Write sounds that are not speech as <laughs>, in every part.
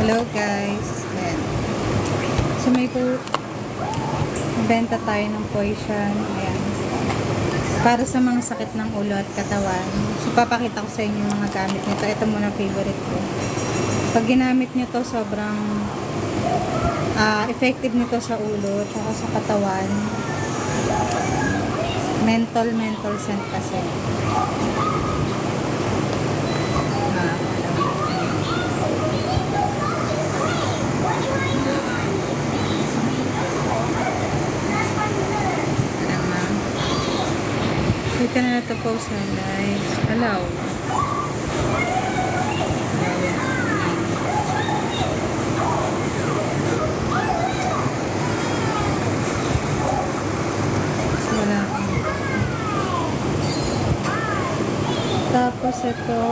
Hello guys. Ayan. So may po benta tayo ng poison. Ayan. Para sa mga sakit ng ulo at katawan. So papakita ko sa inyo yung mga gamit nito. Ito muna favorite ko. Pag ginamit nyo to sobrang ah, effective nito sa ulo at sa katawan. Mental, mental scent kasi. Dito na na to po sa live. Allow. Tapos ito.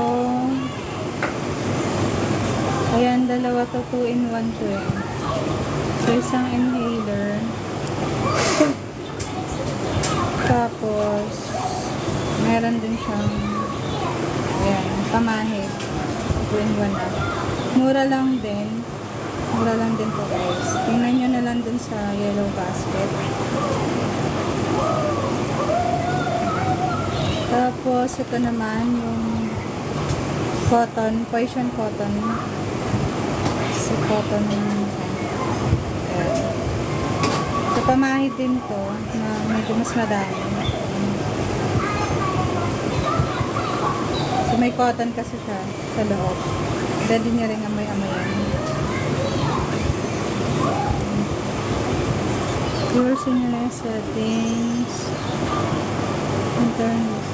Ayan, dalawa to 2 in 1 to eh. So, isang inhaler. Tapos, meron din siyang, ayan, pamahid. 2 in 1 na. Mura lang din. Mura lang din to guys. Tingnan nyo na lang din sa yellow basket. Tapos, ito naman yung cotton, poison cotton. Si cotton. So, pamahid din to na medyo mas madami. So, may cotton kasi siya sa loob. Pwede niya rin amoy-amoyan. Yours in your settings. Internet.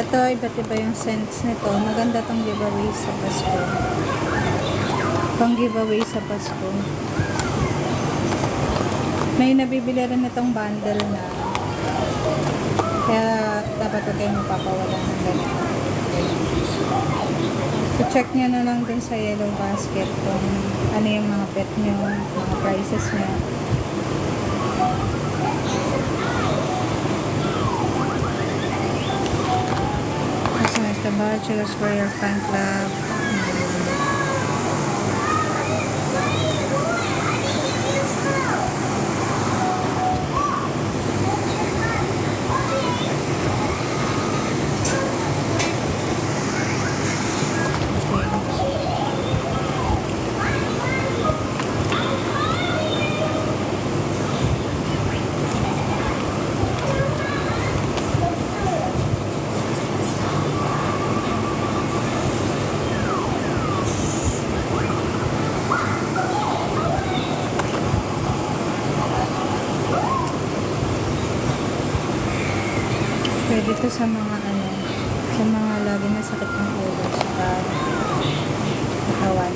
Ito, iba't iba yung scents nito. Maganda tong giveaway sa Pasko. Pang giveaway sa Pasko. May nabibili rin itong bundle na. Kaya dapat huwag kayo mapapawala ng ganito. So, check nyo na lang din sa yellow basket kung ano yung mga pet nyo, mga prices nyo. The vouchers for your fan club. Pwede to sa mga ano, sa mga lagi na sakit ng ulo, saka katawan.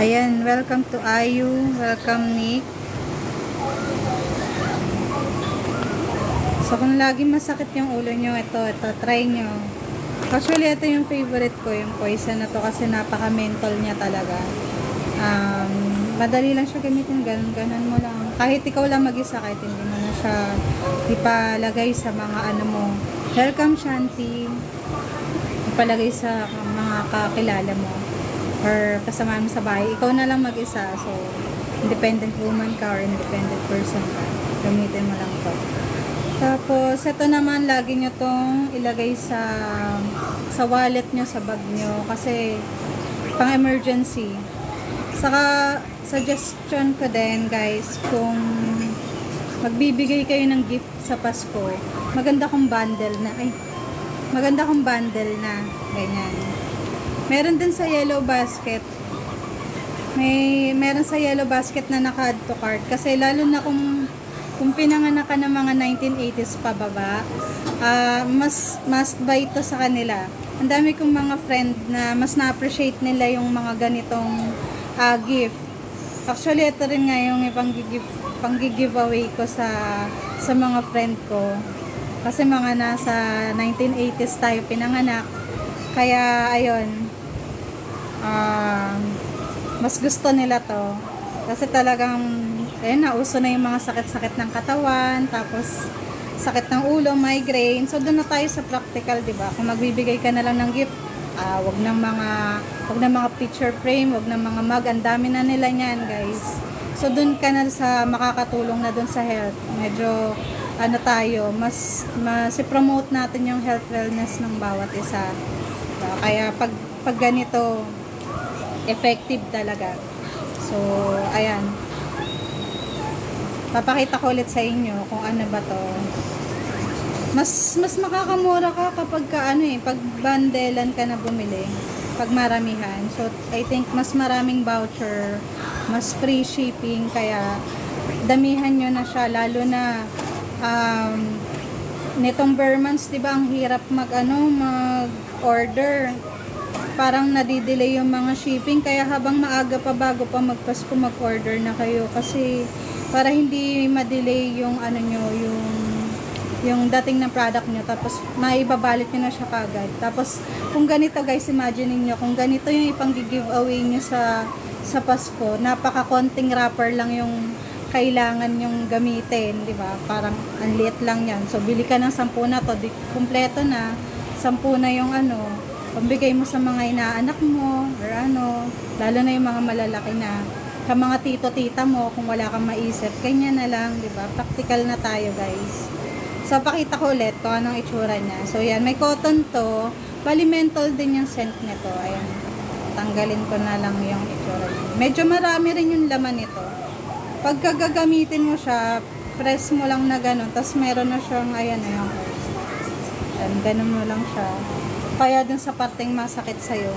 Ayan, welcome to Ayu. Welcome, Nick. So, kung lagi masakit yung ulo nyo, ito, ito, try nyo. Actually, ito yung favorite ko, yung poison na to kasi napaka-mental niya talaga. Um, madali lang siya gamitin, ganun, ganun mo lang. Kahit ikaw lang mag-isa, kahit hindi mo na siya ipalagay sa mga ano mo. Welcome, Shanti. Ipalagay sa mga kakilala mo or kasama mo sa bahay. Ikaw na lang mag-isa. So, independent woman ka or independent person ka. Gamitin mo lang to. Tapos, ito naman, lagi nyo tong ilagay sa sa wallet nyo, sa bag nyo. Kasi, pang emergency. Saka, suggestion ko din, guys, kung magbibigay kayo ng gift sa Pasko, maganda kong bundle na, ay, maganda kong bundle na, ganyan. Meron din sa yellow basket, may meron sa yellow basket na naka-add to cart kasi lalo na kung kung pinanganak ka ng mga 1980s pababa, ah mas must buy to sa kanila. Ang dami kong mga friend na mas na-appreciate nila yung mga ganitong ah, gift. Actually, ito rin nga yung pang-giveaway ko sa sa mga friend ko. Kasi mga nasa 1980s tayo pinanganak. Kaya, ayun, um, mas gusto nila to. Kasi talagang, ayun, nauso na yung mga sakit-sakit ng katawan, tapos sakit ng ulo, migraine. So, doon na tayo sa practical, di ba? Kung magbibigay ka na lang ng gift, ah, wag ng mga, wag ng mga picture frame, wag ng mga mug, ang dami na nila niyan, guys. So, doon ka na sa makakatulong na doon sa health. Medyo, ano tayo, mas, mas promote natin yung health wellness ng bawat isa. Diba? Kaya, pag, pag ganito, effective talaga. So, ayan. Papakita ko ulit sa inyo kung ano ba to. Mas mas makakamura ka kapag ka ano eh, pag bandelan ka na bumili, pag maramihan. So, I think mas maraming voucher, mas free shipping, kaya damihan nyo na siya, lalo na um, nitong Burmans, di ba, ang hirap mag ano, mag order parang nadidelay yung mga shipping kaya habang maaga pa bago pa magpasko mag-order na kayo kasi para hindi ma-delay yung ano nyo yung yung dating ng product nyo. Tapos maibabalik nyo na siya kagad tapos kung ganito guys imagine niyo kung ganito yung ipang giveaway nyo sa sa Pasko napaka konting wrapper lang yung kailangan yung gamitin di ba? Parang ang liit lang yan. So bili ka ng 10 na to di kumpleto na. 10 na yung ano pambigay mo sa mga inaanak mo or ano, lalo na yung mga malalaki na sa mga tito-tita mo kung wala kang maisip, kanya na lang, di ba? Practical na tayo, guys. So, pakita ko ulit kung anong itsura niya. So, yan, may cotton to. Bali, menthol din yung scent nito. Ayan. Tanggalin ko na lang yung itsura niya. Medyo marami rin yung laman nito. Pagka gagamitin mo siya, press mo lang na ganun. Tapos, meron na siyang, ayan, ayan. Ayan, ganun mo lang siya kaya dun sa parteng masakit sa'yo.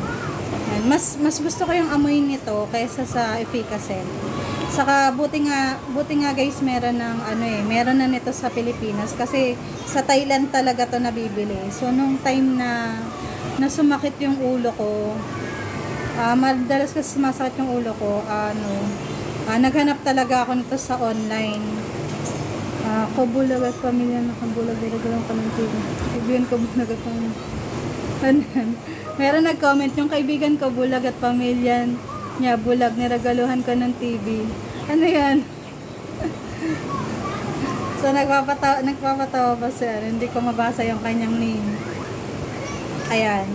Yan. Mas, mas gusto ko yung amoy nito kaysa sa efficacy. Saka buti nga, buti nga guys meron ng ano eh, meron na nito sa Pilipinas kasi sa Thailand talaga to nabibili. So nung time na na sumakit yung ulo ko, ah madalas kasi sumasakit yung ulo ko, ano, ah, naghanap talaga ako nito sa online. Ah, Kabulagat pamilya na kabulagat lang ka ng TV. Ibigan kabulagat pamilya. Yan? Meron nag-comment yung kaibigan ko, bulag at pamilya niya, bulag, niragaluhan ko ng TV. Ano yan? <laughs> so, nagpapatawa, nagpapatawa pa siya. Hindi ko mabasa yung kanyang name. Ayan.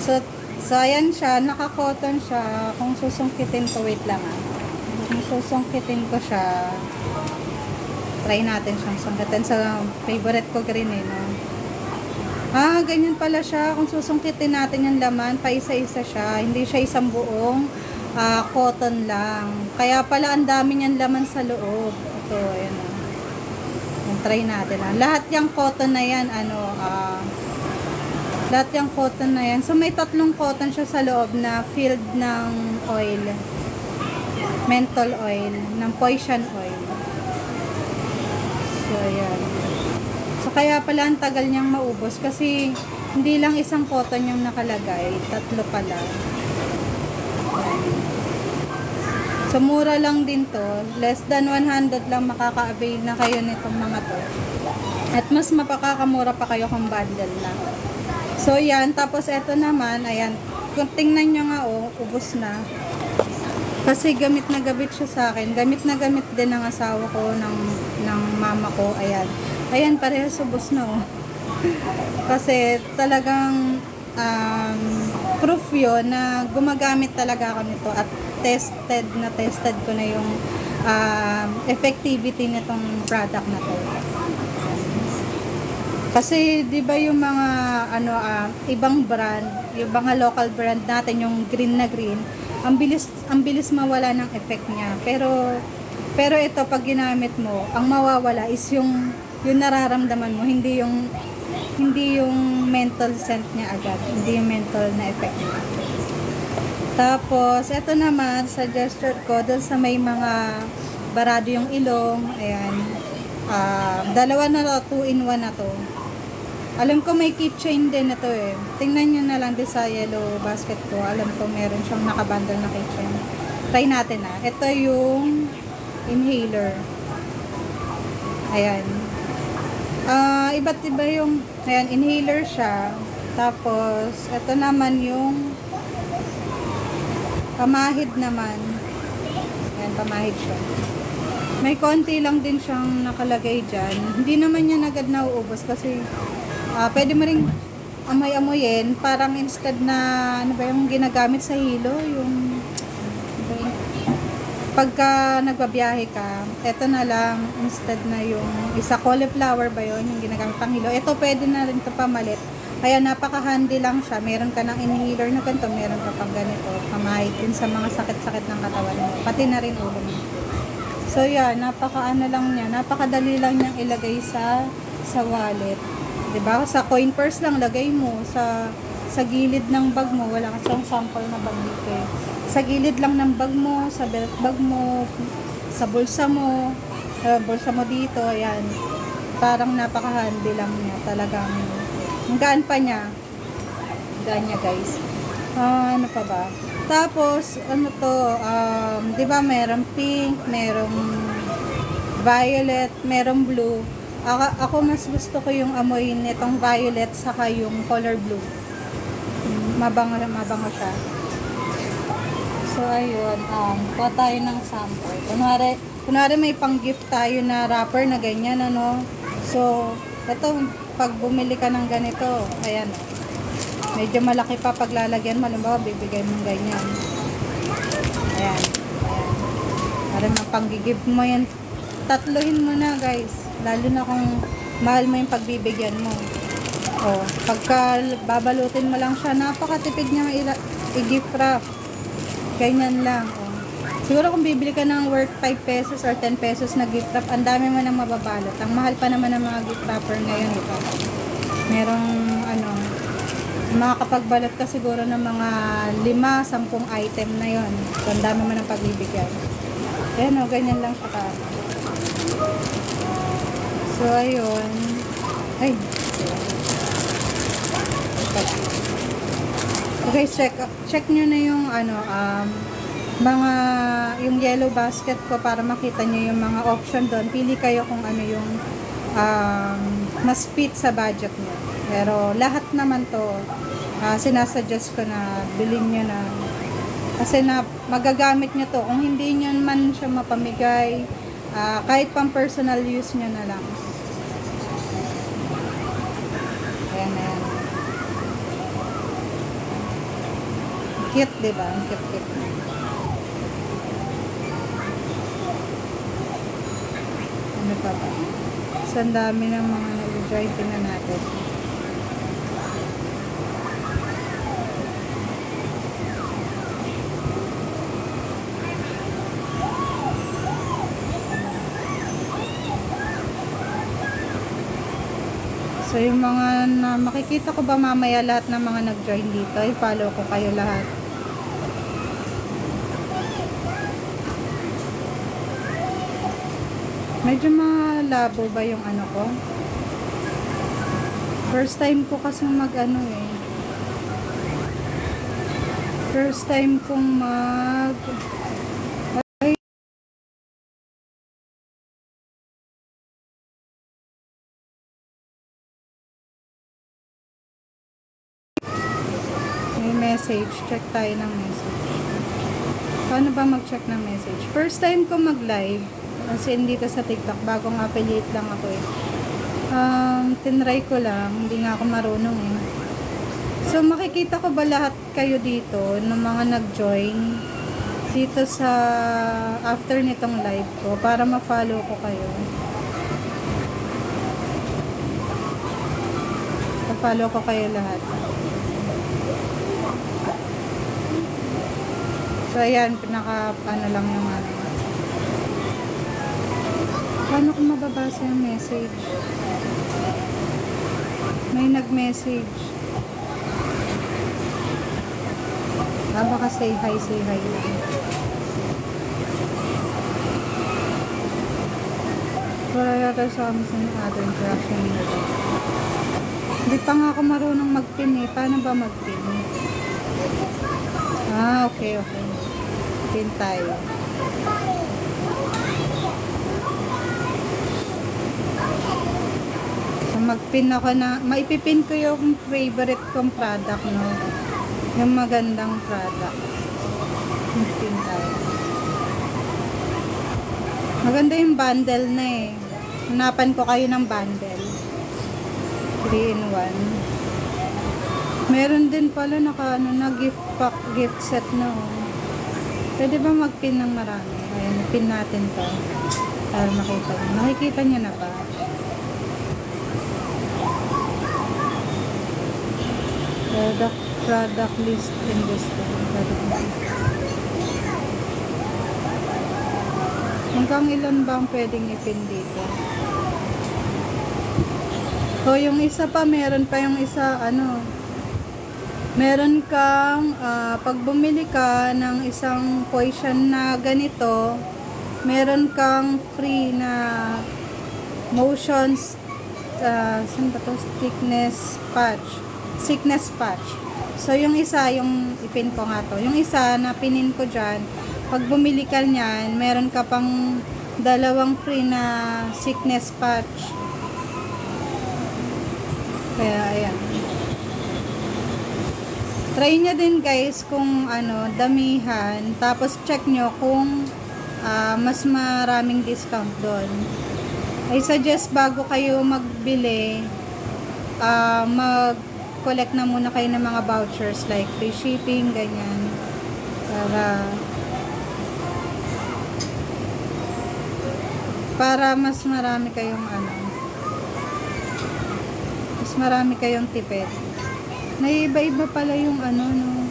So, so ayan siya, naka-cotton siya. Kung susungkitin ko, wait lang ah. Kung susungkitin ko siya, try natin siyang sungkitin. Sa favorite ko green eh, no? Ah, ganyan pala siya. Kung susungkitin natin yung laman, pa isa-isa siya. Hindi siya isang buong ah, cotton lang. Kaya pala ang dami niyang laman sa loob. Ito, ayan o. Yung try natin. Ah. Lahat yung cotton na yan, ano, ah, lahat yung cotton na yan. So, may tatlong cotton siya sa loob na filled ng oil. Menthol oil. Ng poison oil. So, ayan. Kaya pala ang tagal niyang maubos kasi hindi lang isang cotton yung nakalagay, tatlo pala. So, mura lang din to. Less than 100 lang makaka-avail na kayo nitong mga to. At mas mapakakamura pa kayo kung bundle na. So, yan. Tapos, eto naman, ayan. Kung tingnan nyo nga, oh, ubos na. Kasi gamit na gamit siya sa akin. Gamit na gamit din ng asawa ko, ng, ng mama ko. Ayan. Ayan, parehas ubos na oh. Kasi talagang um, proof yun na gumagamit talaga ako nito at tested na tested ko na yung um, effectivity nitong product na to. Kasi 'di ba yung mga ano ah, ibang brand, yung mga local brand natin yung green na green, ang bilis ang bilis mawala ng effect niya. Pero pero ito pag ginamit mo, ang mawawala is yung yung nararamdaman mo, hindi yung hindi yung mental scent niya agad, hindi yung mental na effect. Tapos, ito naman, suggestion ko, doon sa may mga barado yung ilong, ayan, ah, dalawa na to, 2 in 1 na to. Alam ko may keychain din ito eh. Tingnan nyo na lang din sa yellow basket ko. Alam ko meron siyang nakabundle na keychain. Try natin ah. Ito yung inhaler. Ayan. Ah, iba't iba yung, ayan, inhaler siya. Tapos, ito naman yung pamahid naman. Ayan, pamahid siya. May konti lang din siyang nakalagay dyan. Hindi naman yan agad nauubos kasi ah, pwede mo rin amoy-amoyin. Parang instead na, ano ba yung ginagamit sa hilo, yung? Pagka nagbabiyahe ka, eto na lang, instead na yung isa cauliflower ba yun, yung ginagamit pang hilo. Ito pwede na rin ito pamalit. Kaya napaka-handy lang siya. Meron ka ng inhaler na ganito, meron ka pang ganito. Pamahit din sa mga sakit-sakit ng katawan mo. Pati na rin ulo mo. So yan, napaka-ano lang niya, napakadali lang niyang ilagay sa sa wallet. ba? Sa coin purse lang lagay mo sa sa gilid ng bag mo, wala kasi yung sample na bag dito. eh. Sa gilid lang ng bag mo, sa belt bag mo, sa bulsa mo, uh, bulsa mo dito, ayan. Parang napaka-handy lang niya, talagang ang gaan pa niya. Gaan niya, guys. Ah, ano pa ba? Tapos, ano to, um, di ba merong pink, merong violet, merong blue. Ako, ako mas gusto ko yung amoy nitong violet saka yung color blue. Mabango, mabango siya. So, ayun, um, kuha tayo ng sample. Kunwari, kunwari may pang-gift tayo na wrapper na ganyan, ano. So, ito, pag bumili ka ng ganito, ayan, medyo malaki pa paglalagyan mo, halimbawa, bibigay mo ganyan. Ayan, ayan. Para mapang-gift mo yan. Tatlohin mo na, guys. Lalo na kung mahal mo yung pagbibigyan mo. O, pagka babalutin mo lang siya, napakatipid niya i-gift wrap. Ganyan lang. O. Siguro kung bibili ka ng worth 5 pesos or 10 pesos na gift wrap, ang dami mo nang mababalot. Ang mahal pa naman ng mga gift wrapper ngayon, ito. Merong, ano, makakapagbalot ka siguro ng mga 5-10 item na yon. So, ang dami mo ng pagbibigyan. Ayan o, ganyan lang siya ka. So, ayun. Ay. Okay, check check nyo na yung ano um mga yung yellow basket ko para makita nyo yung mga option doon. Pili kayo kung ano yung um, mas fit sa budget nyo. Pero lahat naman to ah, sinasuggest ko na bilhin nyo na kasi na magagamit nyo to. Kung hindi nyo man siya mapamigay, ah, kahit pang personal use nyo na lang. Ayan, ayan. Cute, di ba? Ang cute, cute. Ano pa ba? So, dami ng mga nag-join. Tingnan natin. So, yung mga na makikita ko ba mamaya lahat ng mga nag-join dito, i-follow ko kayo lahat. Medyo malabo ba yung ano ko? First time ko kasi mag ano eh. First time kong mag message. Check tayo ng message. Paano ba mag-check ng message? First time ko mag-live. Kasi dito sa TikTok. Bagong affiliate lang ako eh. Um, tinry ko lang. Hindi nga ako marunong eh. So, makikita ko ba lahat kayo dito ng mga nag-join dito sa after nitong live ko para ma-follow ko kayo. Pa-follow ko kayo lahat. So, ayan, pinaka, ano lang yung ano. Paano ko mababasa yung message? May nag-message. Ah, baka say hi, say hi lang. Wala yata sa sa other interaction nito. Hindi pa nga ako marunong mag-pin eh. Paano ba mag-pin? Ah, okay, okay. Pin tayo. Magpin ako na, maipipin ko yung favorite kong product, no? Yung magandang product. Magpin tayo. Maganda yung bundle na eh. Hanapan ko kayo ng bundle. 3 in 1. Meron din pala naka ano na gift pack, gift set na oh. Pwede ba magpin ng marami? Ayan, pin natin to. Para makita nyo. Nakikita nyo na ba? Product, product list in this Product list. Hanggang ilan ba ang pwedeng ipin dito? O yung isa pa, meron pa yung isa, ano, meron kang, ah, pag bumili ka ng isang poison na ganito, meron kang free na motions, uh, saan? Thickness patch. Sickness patch. So, yung isa, yung ipin ko nga to. Yung isa, na pinin ko dyan, pag bumili ka niyan, meron ka pang dalawang free na sickness patch. Kaya, ayan. Try nyo din guys kung ano, damihan. Tapos check nyo kung ah, mas maraming discount doon. I suggest bago kayo magbili, ah, mag-collect na muna kayo ng mga vouchers like free shipping, ganyan. Para para mas marami kayong ano mas marami kayong tipid. Naiiba-iba pala yung ano, no.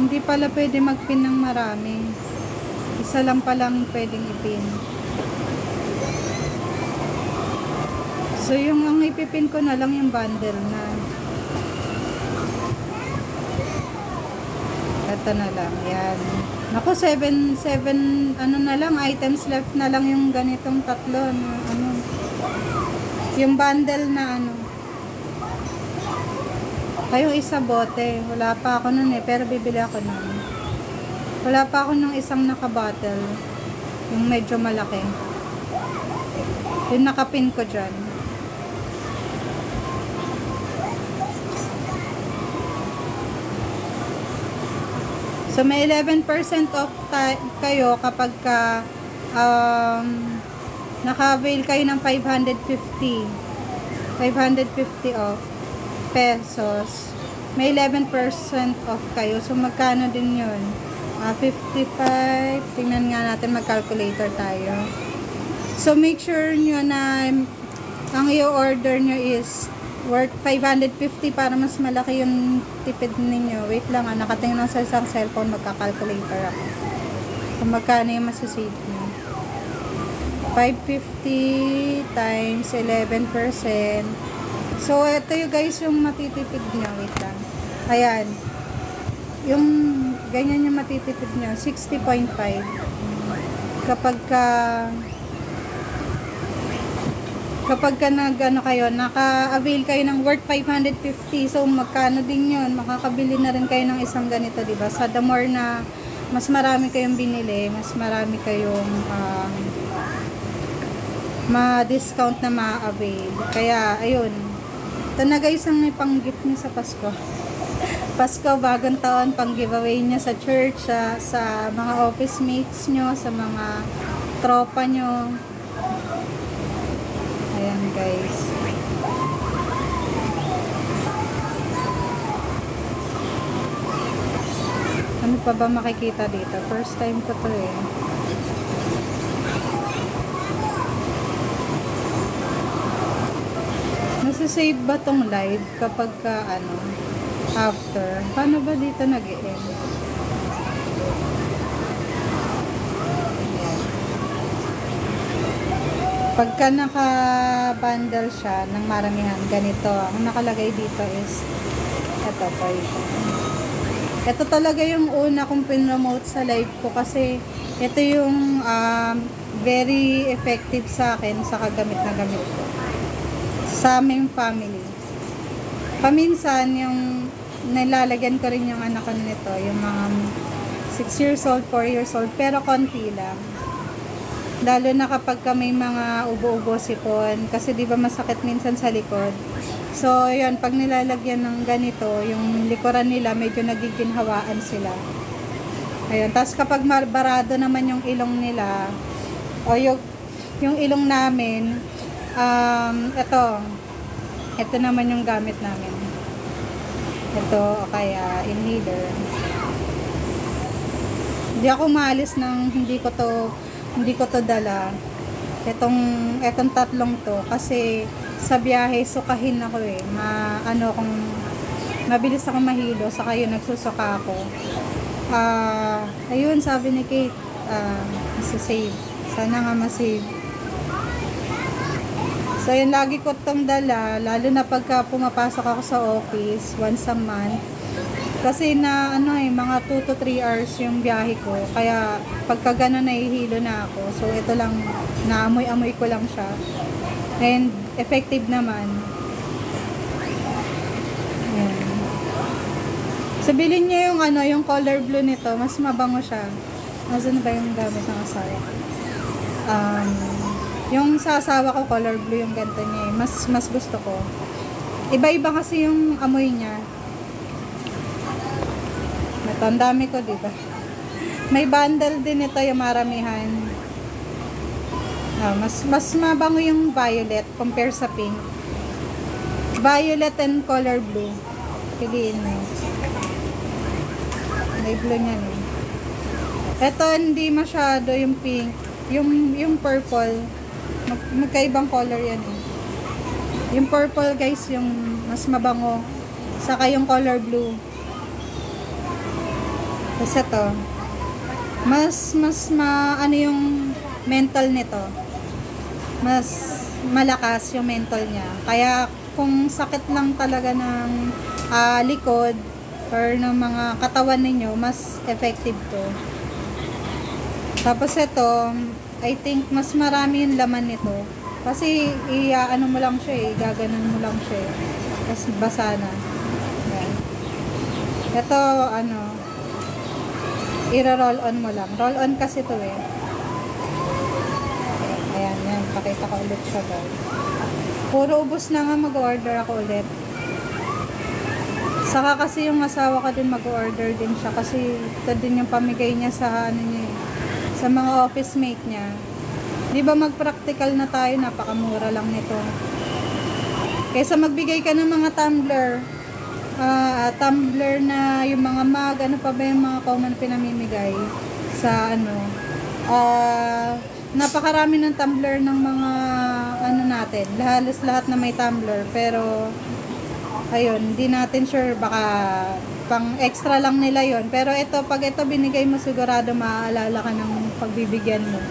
Hindi pala pwede magpin ng marami. Isa lang palang pwedeng ipin. So, yung ang ipipin ko na lang yung bundle na. Ito na lang, yan. Ako, 7, 7, ano na lang, items left na lang yung ganitong tatlo, na, ano, yung bundle na ano. Kayo isa bote. Wala pa ako nun eh. Pero bibili ako nun. Wala pa ako ng isang naka-bottle. Yung medyo malaki. Yung nakapin ko dyan. So, may 11% off kayo kapag ka um, naka-avail kayo ng 550. 550 off pesos. May 11% off kayo. So, magkano din yun? Ah, 55. Tingnan nga natin, mag-calculator tayo. So, make sure nyo na ang i-order nyo is worth 550 para mas malaki yung tipid ninyo. Wait lang, ah, nakatingin lang sa isang cellphone, magka-calculator ako. Kung magkano yung masasave nyo. 550 times 11%. So, ito yung guys yung matitipid nyo. Wait lang. Ayan. Yung ganyan yung matitipid nyo. 60.5. Kapag ka kapag ka nag ano kayo, naka-avail kayo ng worth 550. So, magkano din yun? Makakabili na rin kayo ng isang ganito, ba? So, the more na mas marami kayong binili, mas marami kayong um, ma-discount na ma-avail. Kaya, ayun. Ito na guys ang may pang-gift niyo sa Pasko. <laughs> Pasko, bagong taon, pang-giveaway niya sa church, sa, sa mga office mates nyo, sa mga tropa nyo. Ayan guys. Ano pa ba makikita dito? First time ko to eh. Nasasave ba tong live kapag ka ano, after? Paano ba dito nag-end? Pagka naka-bundle siya ng maramihan, ganito. Ang nakalagay dito is ito po ito. Talaga yung una kong pinromote sa live ko kasi ito yung um, very effective sa akin sa kagamit na gamit ko. Sa aming family. Paminsan, yung nilalagyan ko rin yung anak ko nito, yung mga 6 years old, 4 years old, pero konti lang. Lalo na kapag ka may mga ubo-ubo sipon. Kasi di ba masakit minsan sa likod. So, yun, pag nilalagyan ng ganito, yung likuran nila, medyo nagiginhawaan sila. Ayun. Tapos kapag marbarado naman yung ilong nila, o yung, yung ilong namin, um, ito, ito naman yung gamit namin. Ito, o kaya inhaler. Hindi ako maalis ng hindi ko to hindi ko to dala. Itong etong tatlong to kasi sa biyahe sukahin ako eh. Ma ano kung mabilis ako mahilo saka yun nagsusuka ako. Ah, ayun sabi ni Kate, ah, save. Sana nga ma-save. So, yun, lagi ko itong dala, lalo na pagka pumapasok ako sa office, once a month. Kasi na, ano eh, mga 2 to 3 hours yung biyahe ko. Kaya, pagka gano'n, nahihilo na ako. So, ito lang, naamoy-amoy ko lang siya. And, effective naman. Ayan. So, niyo yung, ano, yung color blue nito. Mas mabango siya. Nasaan ba yung gamit ng asawa? Um, yung sa asawa ko, color blue yung ganito niya eh. Mas, mas gusto ko. Iba-iba kasi yung amoy niya. Ito, ang dami ko, di ba? May bundle din ito yung maramihan. Ah, mas, mas mabango yung violet compare sa pink. Violet and color blue. Piliin mo. May blue niya eh. Ito, hindi masyado yung pink. Yung, yung purple, mag, magkaibang color yan eh. Yung purple guys, yung mas mabango. Saka yung color blue. Tapos ito, mas, mas ma, ano yung mental nito. Mas malakas yung mental niya. Kaya kung sakit lang talaga ng ah, likod or ng mga katawan ninyo, mas effective to. Tapos ito, I think mas marami yung laman nito. Kasi i-ano mo lang siya eh, gaganon mo lang siya eh. Tapos basa na. Ito, ano, i-roll on mo lang. Roll on kasi to eh. Ayan, yan. Pakita ko ulit siya guys. Puro ubos na nga mag-order ako ulit. Saka kasi yung asawa ko din mag-order din siya kasi ito din yung pamigay niya sa ano niya eh, sa mga office mate niya. Di ba mag-practical na tayo, napakamura lang nito. Kaysa magbigay ka ng mga tumbler, ah, tumbler na yung mga mug, ano pa ba yung mga common pinamimigay sa ano, ah, napakarami ng tumbler ng mga ano natin, halos lahat na may tumbler, pero ayun, hindi natin sure, baka pang extra lang nila yon pero ito, pag ito binigay mo sigurado maaalala ka ng pagbibigyan mo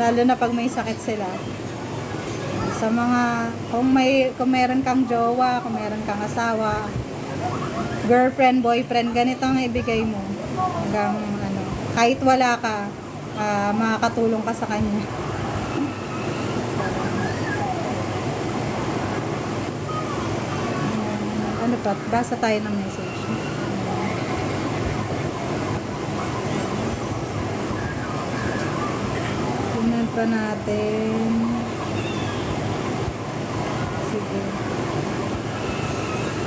lalo na pag may sakit sila. Sa mga kung may kung meron kang jowa, kung meron kang asawa, girlfriend, boyfriend, ganito ang ibigay mo. Hanggang ano, kahit wala ka, ah, makakatulong ka sa kanya. ano pa, basa tayo ng message. Tingnan pa natin.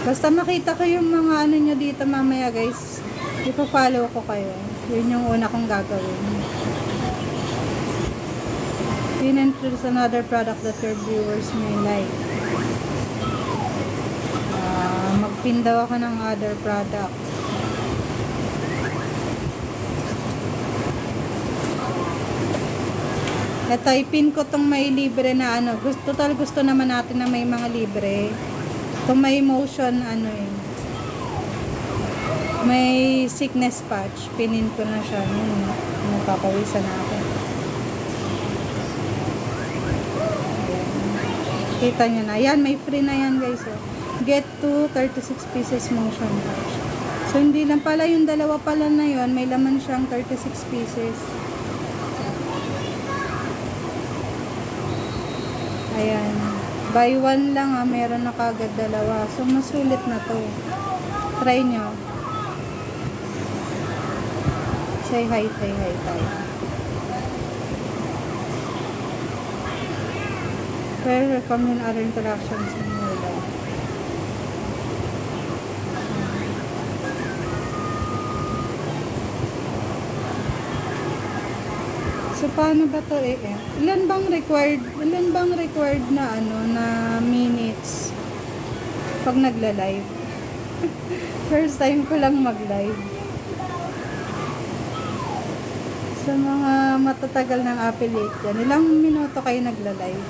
Basta makita ko yung mga ano nyo dito mamaya guys. Ipo-follow ko kayo. Yun yung una kong gagawin. Introduce another product that your viewers may like. Ah, magpin daw ako ng other product. Ito, ipin ko tong may libre na ano. Gusto, total gusto naman natin na may mga libre. Itong may motion, ano eh. May sickness patch. Pinin ko na siya. Hmm, nagpapawisan na ako. Kita nyo na. Yan, may free na yan guys. Oh. Get to 36 pieces motion patch. So, hindi lang pala yung dalawa pala na yon May laman siyang 36 pieces. Ayan. Buy one lang ah, meron na kagad dalawa. So, masulit na to. Eh. Try nyo. Say hi, say hi tayo. Well, recommend other interactions. Paano ba to eh? Ilan bang required, ilan bang required na ano, na minutes pag nagla-live? <laughs> First time ko lang mag-live. Sa mga matatagal ng affiliate yan, ilang minuto kayo nagla-live?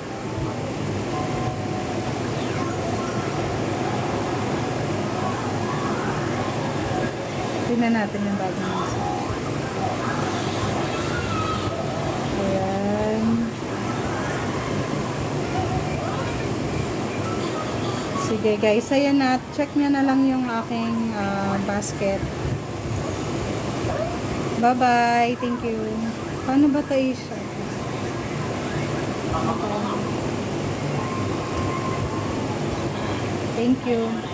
Tingnan natin yung bagong Sige guys, ayan na. Check nyo na lang yung aking ah, basket. Bye-bye. Thank you. Paano ba ito i-share? Thank you.